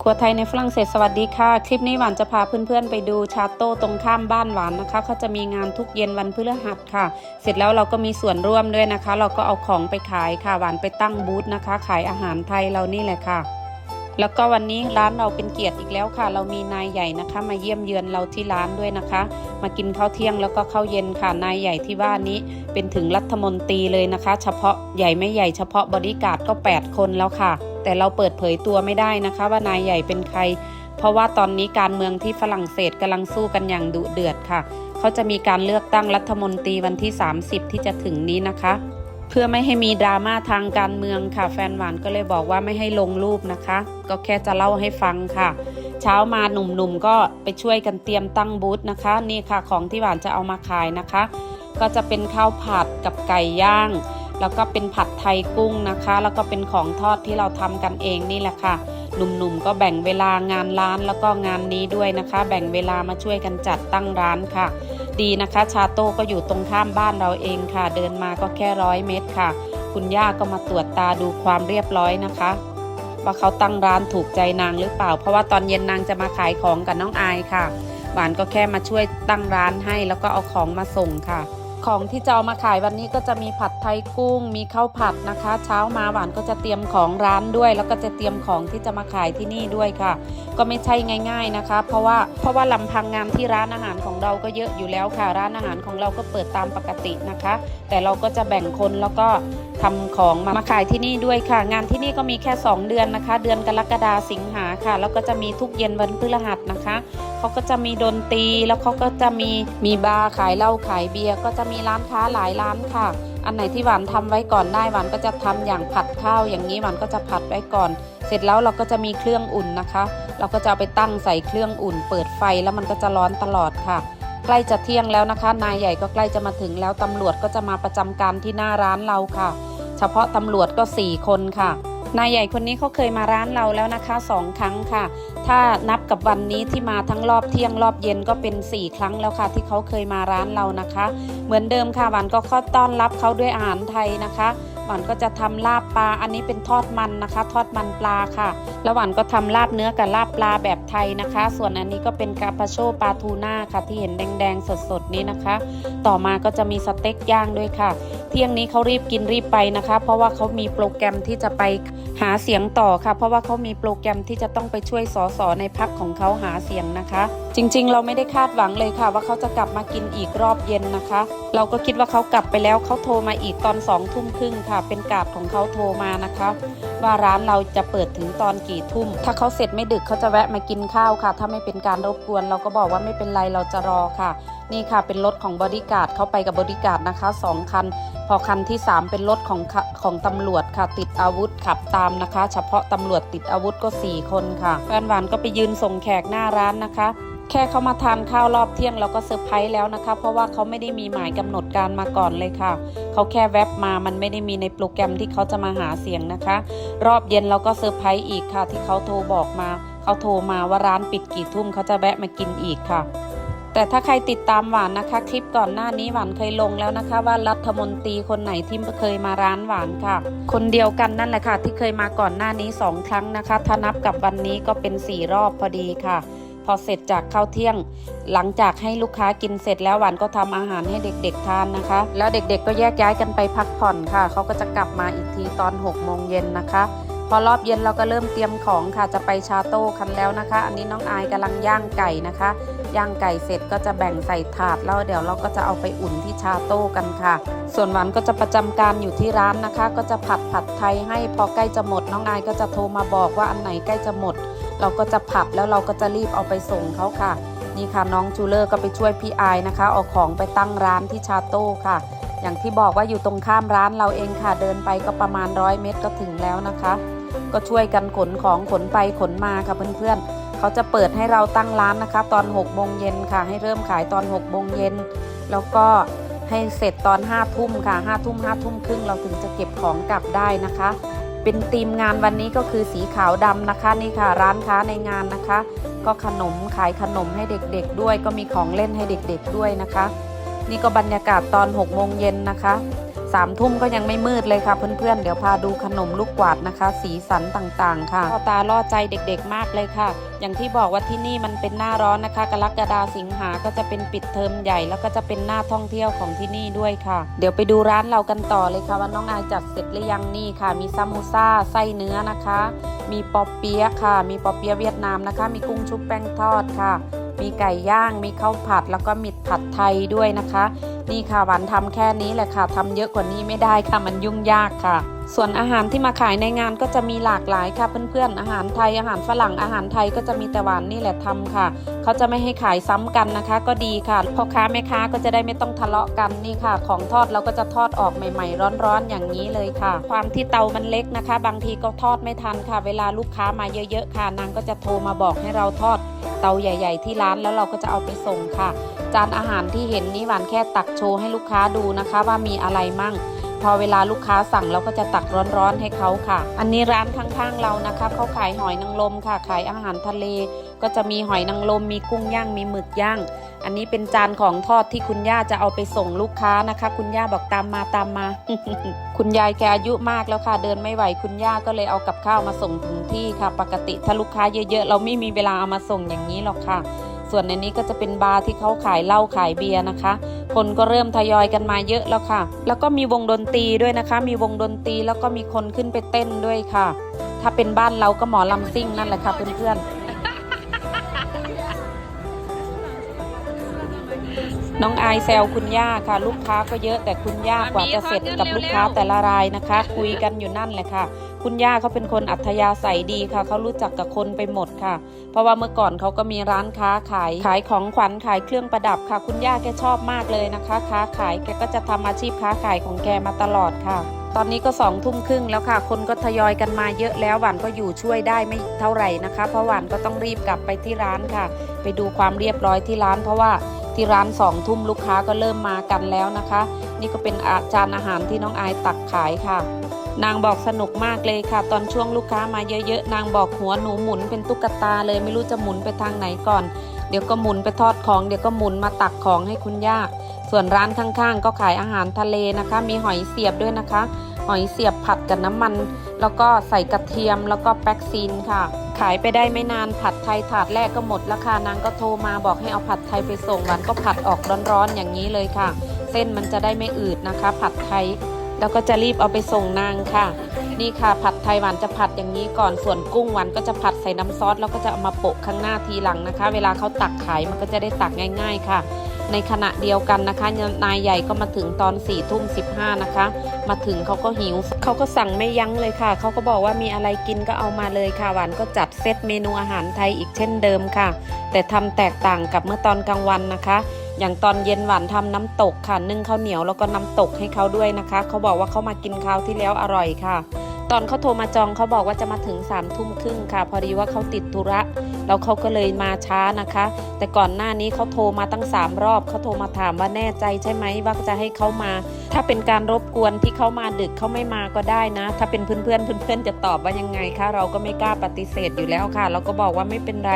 ครัวไทยในฝรั่งเศสสวัสดีค่ะ คลิปนี้หวานจะพาเพื่อนๆ ไปดูชาโต้ตรงข้ามบ้านหวานนะคะเขาจะมีงานทุกเย็นวันพฤหัสค่ะ เสร็จแล้วเราก็มีส่วนร่วมด้วยนะคะ เราก็เอาของไปขายค่ะหวานไปตั้งบูธนะคะ ขายอาหารไทยเรานี่แหละค่ะ แล้วก็วันนี้ร้านเราเป็นเกียรติอีกแล้วค่ะ เรามีนายใหญ่นะคะ มาเยี่ยมเยือนเราที่ร้านด้วยนะคะ มากินข้าวเที่ยงแล้วก็ข้าวเย็นค่ะนายใหญ่ที่ว่านี้ เป็นถึงรัฐมนตรีเลยนะคะ เฉพาะใหญ่ไม่ใหญ่เฉพาะบริการดก็ 8 คนแล้วค่ะ แต่เราเปิดเผยตัวไม่ได้นะคะว่านายใหญ่เป็นใคร เพราะว่าตอนนี้การเมืองที่ฝรั่งเศสกำลังสู้กันอย่างดุเดือดค่ะ เขาจะมีการเลือกตั้งรัฐมนตรีวันที่ 30 ที่จะถึงนี้นะคะ เพื่อไม่ให้มีดราม่าทางการเมืองค่ะ แฟนหวานก็เลยบอกว่าไม่ให้ลงรูปนะคะ ก็แค่จะเล่าให้ฟังค่ะเช้ามาหนุ่มๆก็ไปช่วยกันเตรียมตั้งบูธนะคะ นี่ค่ะของที่หวานจะเอามาขายนะคะ ก็จะเป็นข้าวผัดกับไก่ย่าง แล้วก็เป็นผัดไทยกุ้งนะคะ แล้วก็เป็นของทอดที่เราทำกันเองนี่แหละค่ะหนุ่มๆก็แบ่งเวลางานร้านแล้วก็งานนี้ด้วยนะคะ แบ่งเวลามาช่วยกันจัดตั้งร้านค่ะ ดีนะคะ ชาโต้ก็อยู่ตรงข้ามบ้านเราเองค่ะ เดินมาก็แค่ร้อยเมตรค่ะ คุณย่าก็มาตรวจตาดูความเรียบร้อยนะคะ ว่าเขาตั้งร้านถูกใจนางหรือเปล่า เพราะว่าตอนเย็นนางจะมาขายของกับน้องอายค่ะหวานก็แค่มาช่วยตั้งร้านให้แล้วก็เอาของมาส่งค่ะ ของที่จะเอามาขายวันนี้ก็จะมีผัดไทยกุ้ง มีข้าวผัดนะคะ เช้ามาหวานก็จะเตรียมของร้านด้วย แล้วก็จะเตรียมของที่จะมาขายที่นี่ด้วยค่ะ ก็ไม่ใช่ง่าย ๆนะคะ เพราะว่าเพราะว่าลำพังงานที่ร้านอาหารของเราก็เยอะอยู่แล้วค่ะ ร้านอาหารของเราก็เปิดตามปกตินะคะ แต่เราก็จะแบ่งคนแล้วก็ ทำของมามาขายที่นี่ด้วยค่ะ งานที่นี่ก็มีแค่ 2 เดือนนะคะ เดือนกรกฎาสิงหาค่ะ แล้วก็จะมีทุกเย็นวันพฤหัสนะคะเขาก็จะมีดนตรีแล้วเขาก็จะมีมีบาร์ขายเหล้าขายเบียร์ก็จะมีร้านค้าหลายร้านค่ะ อันไหนที่หวานทำไว้ก่อนได้หวานก็จะทำอย่างผัดข้าวอย่างนี้หวานก็จะผัดไว้ก่อน เสร็จแล้วเราก็จะมีเครื่องอุ่นนะคะ เราก็จะเอาไปตั้งใส่เครื่องอุ่น เปิดไฟแล้วมันก็จะร้อนตลอดค่ะ ใกล้จะเที่ยงแล้วนะคะ นายใหญ่ก็ใกล้จะมาถึงแล้วตำรวจก็จะมาประจำการที่หน้าร้านเราค่ะ เฉพาะตำรวจก็ 4 คนค่ะ นายใหญ่คนนี้เขาเคยมาร้านเราแล้วนะคะสองครั้งค่ะ ถ้านับกับวันนี้ที่มาทั้งรอบเที่ยงรอบเย็นก็เป็น 4 ครั้งแล้วค่ะ ที่เขาเคยมาร้านเรานะคะ เหมือนเดิมค่ะหวานก็เข้าต้อนรับเขาด้วยอาหารไทยนะคะ หวานก็จะทำลาบปลา อันนี้เป็นทอดมันนะคะ ทอดมันปลาค่ะ แล้วหวานก็ทำลาบเนื้อกับลาบปลาแบบไทยนะคะ ส่วนอันนี้ก็เป็นกาปาโชปลาทูน่าค่ะ ที่เห็นแดงๆสดๆนี้นะคะ ต่อมาก็จะมีสเต็กย่างด้วยค่ะ เที่ยงนี้เขารีบกินรีบไปนะคะ เพราะว่าเขามีโปรแกรมที่จะไปหาเสียงต่อค่ะ เพราะว่าเขามีโปรแกรมที่จะต้องไปช่วยสสในพักของเขาหาเสียงนะคะ จริง ๆ เราไม่ได้คาดหวังเลยค่ะ ว่าเขาจะกลับมากินอีกรอบเย็นนะคะ เราก็คิดว่าเขากลับไปแล้วเขาโทรมาอีกตอนสองทุ่มครึ่งค่ะ เป็นกาดของเขาโทรมานะคะ ว่าร้านเราจะเปิดถึงตอนกี่ทุ่ม ถ้าเขาเสร็จไม่ดึกเขาจะแวะมากินข้าวค่ะ ถ้าไม่เป็นการรบกวน เราก็บอกว่าไม่เป็นไรเราจะรอค่ะ นี่ค่ะเป็นรถของบริการเข้าไปกับบริการนะคะสองคันพอคันที่ 3 เป็นรถของของตำรวจค่ะ ติดอาวุธขับตามนะคะ เฉพาะตำรวจติดอาวุธก็ 4 คนค่ะแฟนหวานก็ไปยืนส่งแขกหน้าร้านนะคะ แค่เขามาทานข้าวรอบเที่ยงเราก็เซอร์ไพรส์แล้วนะคะ เพราะว่าเขาไม่ได้มีหมายกำหนดการมาก่อนเลยค่ะ เขาแค่แวบมามันไม่ได้มีในโปรแกรมที่เขาจะมาหาเสียงนะคะ รอบเย็นเราก็เซอร์ไพรส์อีกค่ะ ที่เขาโทรบอกมา เขาโทรมาว่าร้านปิดกี่ทุ่มเขาจะแวะมากินอีกค่ะ แต่ถ้าใครติดตามหวานนะคะ คลิปก่อนหน้านี้หวานเคยลงแล้วนะคะ ว่ารัฐมนตรีคนไหนที่เคยมาร้านหวานค่ะ คนเดียวกันนั่นแหละค่ะ ที่เคยมาก่อนหน้านี้สองครั้งนะคะถ้านับกับวันนี้ก็เป็นสี่รอบพอดีค่ะ พอเสร็จจากข้าวเที่ยง หลังจากให้ลูกค้ากินเสร็จแล้วหวานก็ทำอาหารให้เด็กๆทานนะคะ แล้วเด็กๆก็แยกย้ายกันไปพักผ่อนค่ะเขาก็จะกลับมาอีกทีตอน6โมงเย็นนะคะ อรอบเย็นเราก็เริ่มเตรียมของค่ะจะไปชาโต้กันแล้วนะคะ อันนี้น้องอายกำลังย่างไก่นะคะ ย่างไก่เสร็จก็จะแบ่งใส่ถาดแล้วเดี๋ยวเราก็จะเอาไปอุ่นที่ชาโต้กันค่ะ ส่วนหวานก็จะประจำการอยู่ที่ร้านนะคะ ก็จะผัดผัดไทยให้พอใกล้จะหมด น้องอายก็จะโทรมาบอกว่าอันไหนใกล้จะหมด เราก็จะผัดแล้วเราก็จะรีบเอาไปส่งเขาค่ะนี่ค่ะน้องจูเลอร์ก็ไปช่วยพี่อายนะคะเอาของไปตั้งร้านที่ชาโต้ค่ะ อย่างที่บอกว่าอยู่ตรงข้ามร้านเราเองค่ะเดินไปก็ประมาณร้อยเมตรก็ถึงแล้วนะคะ ก็ช่วยกันขนของขนไปขนมาค่ะเพื่อนๆเขาจะเปิดให้เราตั้งร้านนะคะ ตอน6โมงเย็นค่ะ ให้เริ่มขายตอน6โมงเย็นแล้วก็ให้เสร็จตอน5ทุ่มค่ะ5ทุ่ม5ทุ่มครึ่งเราถึงจะเก็บของกลับได้นะคะ เป็นธีมงานวันนี้ก็คือสีขาวดำนะคะนี่ค่ะ ร้านค้าในงานนะคะ ก็ขนมขายขนมให้เด็กๆด้วย ก็มีของเล่นให้เด็กๆด้วยนะคะ นี่ก็บรรยากาศตอน6โมงเย็นนะคะ สามทุ่มก็ยังไม่มืดเลยค่ะเพื่อนๆ เดี๋ยวพาดูขนมลูกกวาดนะคะ สีสันต่างๆ ค่ะตาล่อใจเด็กๆมากเลยค่ะ อย่างที่บอกว่าที่นี่มันเป็นหน้าร้อนนะคะ กรกฎาสิงหาก็จะเป็นปิดเทอมใหญ่ แล้วก็จะเป็นหน้าท่องเที่ยวของที่นี่ด้วยค่ะ เดี๋ยวไปดูร้านเรากันต่อเลยค่ะว่าน้องอายจัดเสร็จหรือยังนี่ค่ะ มีซามูซ่าไส้เนื้อนะคะ มีปอเปี๊ยะค่ะ มีปอเปี๊ยะเวียดนามนะคะ มีกุ้งชุบแป้งทอดค่ะ มีไก่ย่าง มีข้าวผัด แล้วก็มีผัดไทยด้วยนะคะ นี่ค่ะหวานทำแค่นี้แหละค่ะทำเยอะกว่านี้ไม่ได้ค่ะ มันยุ่งยากค่ะ ส่วนอาหารที่มาขายในงานก็จะมีหลากหลายค่ะเพื่อนๆ อาหารไทย อาหารฝรั่ง อาหารไทยก็จะมีแต่หวานนี่แหละทำค่ะ เขาจะไม่ให้ขายซ้ำกันนะคะ ก็ดีค่ะ พ่อค้าแม่ค้าก็จะได้ไม่ต้องทะเลาะกันนี่ค่ะ ของทอดเราก็จะทอดออกใหม่ๆ ร้อนๆ อย่างนี้เลยค่ะ ความที่เตามันเล็กนะคะ บางทีก็ทอดไม่ทันค่ะ เวลาลูกค้ามาเยอะๆค่ะ นางก็จะโทรมาบอกให้เราทอด เตาใหญ่ ๆ ที่ร้านแล้วเราก็จะเอาไปส่งค่ะ จานอาหารที่เห็นนี่หวานแค่ตักโชว์ให้ลูกค้าดูนะคะ ว่ามีอะไรมั่ง พอเวลาลูกค้าสั่งเราก็จะตักร้อนๆให้เขาค่ะ อันนี้ร้านข้างๆเรานะคะเขาขายหอยนางรมค่ะ ขายอาหารทะเล ก็จะมีหอยนางรมมีกุ้งย่างมีหมึกย่าง อันนี้เป็นจานของทอดที่คุณย่าจะเอาไปส่งลูกค้านะคะ คุณย่าบอกตามมาตามมา คุณยายแกอายุมากแล้วค่ะ เดินไม่ไหวคุณย่าก็เลยเอากับข้าวมาส่งถึงที่ค่ะ ปกติถ้าลูกค้าเยอะๆ เราไม่มีเวลาเอามาส่งอย่างนี้หรอกค่ะ ส่วนในนี้ก็จะเป็นบาร์ที่เขาขายเหล้าขายเบียร์นะคะคนก็เริ่มทยอยกันมาเยอะแล้วค่ะ แล้วก็มีวงดนตรีด้วยนะคะ มีวงดนตรีแล้วก็มีคนขึ้นไปเต้นด้วยค่ะ ถ้าเป็นบ้านเราก็หมอลำซิ่งนั่นแหละค่ะเพื่อนๆ น้องอายแซวคุณย่าค่ะ ลูกค้าก็เยอะแต่คุณย่ากว่าจะเสร็จกับลูกค้าแต่ละรายนะคะ คุยกันอยู่นั่นแหละค่ะ คุณย่าเขาเป็นคนอัธยาศัยดีค่ะเขารู้จักกับคนไปหมดค่ะ เพราะว่าเมื่อก่อนเขาก็มีร้านค้าขายขายของขวัญขายเครื่องประดับค่ะ คุณย่าแกชอบมากเลยนะคะ ค้าขายแกก็จะทำอาชีพค้าขายของแกมาตลอดค่ะ ตอนนี้ก็สองทุ่มครึ่งแล้วค่ะ คนก็ทยอยกันมาเยอะแล้วหวานก็อยู่ช่วยได้ไม่เท่าไหร่นะคะ เพราะหวานก็ต้องรีบกลับไปที่ร้านค่ะ ไปดูความเรียบร้อยที่ร้านเพราะว่า ที่ร้านสองทุ่มลูกค้าก็เริ่มมากันแล้วนะคะ นี่ก็เป็นอาจารย์อาหารที่น้องอายตักขายค่ะ นางบอกสนุกมากเลยค่ะ ตอนช่วงลูกค้ามาเยอะๆ นางบอกหัวหนูหมุนเป็นตุ๊กตาเลยไม่รู้จะหมุนไปทางไหนก่อน เดี๋ยวก็หมุนไปทอดของ เดี๋ยวก็หมุนมาตักของให้คุณย่าส่วนร้านข้างๆ ก็ขายอาหารทะเลนะคะ มีหอยเสียบด้วยนะคะ หอยเสียบผัดกับน้ำมัน แล้วก็ใส่กระเทียมแล้วก็แป๊กซีนค่ะ ขายไปได้ไม่นานผัดไทยถาดแรกก็หมดแล้วค่ะนางก็โทรมาบอกให้เอาผัดไทยไปส่งหวานก็ผัดออกร้อนๆอย่างนี้เลยค่ะ เส้นมันจะได้ไม่อืดนะคะ ผัดไทยแล้วก็จะรีบเอาไปส่งนางค่ะ นี่ค่ะผัดไทยหวานจะผัดอย่างนี้ก่อนส่วนกุ้งหวานก็จะผัดใส่น้ำซอสแล้วก็จะเอามาโปะข้างหน้าทีหลังนะคะ เวลาเขาตักขายมันก็จะได้ตักง่าย ๆ ค่ะ ในขณะเดียวกันนะคะ นายใหญ่ก็มาถึงตอน4ี่ทุ่มสินะคะ มาถึงเขาก็หิว เขาก็สั่งไม่ยั้งเลยค่ะ เขาก็บอกว่ามีอะไรกินก็เอามาเลยค่ะ หวานก็จัดเซตเมนูอาหารไทยอีกเช่นเดิมค่ะ แต่ทำแตกต่างกับเมื่อตอนกลางวันนะคะ อย่างตอนเย็นหวานทำน้ำตกค่ะ นึ่งข้าวเหนียวแล้วก็น้ำตกให้เขาด้วยนะคะ เขาบอกว่าเขามากินข้าวที่แล้วอร่อยค่ะ ตอนเขาโทรมาจองเขาบอกว่าจะมาถึง3ามทุ่มครึ่งค่ะ พอดีว่าเขาติดธุระ แล้วเขาก็เลยมาช้านะคะ แต่ก่อนหน้านี้เขาโทรมาตั้ง 3 รอบเขาโทรมาถามว่าแน่ใจใช่ไหมว่าจะให้เขามา ถ้าเป็นการรบกวนที่เขามาดึกเขาไม่มาก็ได้นะ ถ้าเป็นเพื่อนเพื่อนเพื่อนๆจะตอบว่ายังไงคะเราก็ไม่กล้าปฏิเสธอยู่แล้วค่ะ เราก็บอกว่าไม่เป็นไร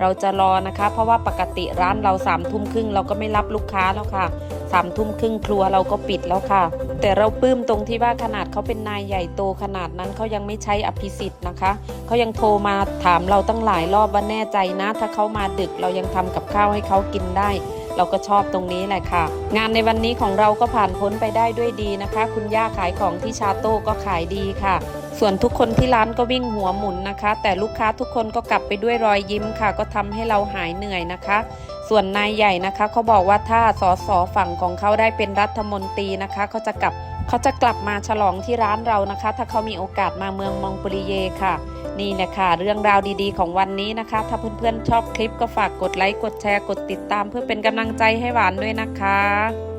เราจะรอนะคะ เพราะว่าปกติร้านเรา3ามทุ่มครึ่งเราก็ไม่รับลูกค้าแล้วค่ะสามทุ่มครึ่งครัวเราก็ปิดแล้วค่ะ แต่เราปลื้มตรงที่ว่าขนาดเขาเป็นนายใหญ่โตขนาดนั้นเขายังไม่ใช้อภิสิทธิ์นะคะเขายังโทรมาถามเราตั้งหลายรอบว่าแน่ใจนะ ถ้าเขามาดึกเรายังทำกับข้าวให้เขากินได้ เราก็ชอบตรงนี้แหละค่ะ งานในวันนี้ของเราก็ผ่านพ้นไปได้ด้วยดีนะคะ คุณย่าขายของที่ชาโต้ก็ขายดีค่ะ ส่วนทุกคนที่ร้านก็วิ่งหัวหมุนนะคะ แต่ลูกค้าทุกคนก็กลับไปด้วยรอยยิ้มค่ะ ก็ทำให้เราหายเหนื่อยนะคะ ส่วนนายใหญ่นะคะเขาบอกว่าถ้าสสฝั่งของเขาได้เป็นรัฐมนตรีนะคะเขาจะกลับเขาจะกลับมาฉลองที่ร้านเรานะคะ ถ้าเขามีโอกาสมาเมืองมองปริเยค่ะ นี่แหละค่ะเรื่องราวดีๆ ของวันนี้นะคะ ถ้าเพื่อนๆชอบคลิปก็ฝากกดไลค์กดแชร์กดติดตาม เพื่อเป็นกำลังใจให้หวานด้วยนะคะ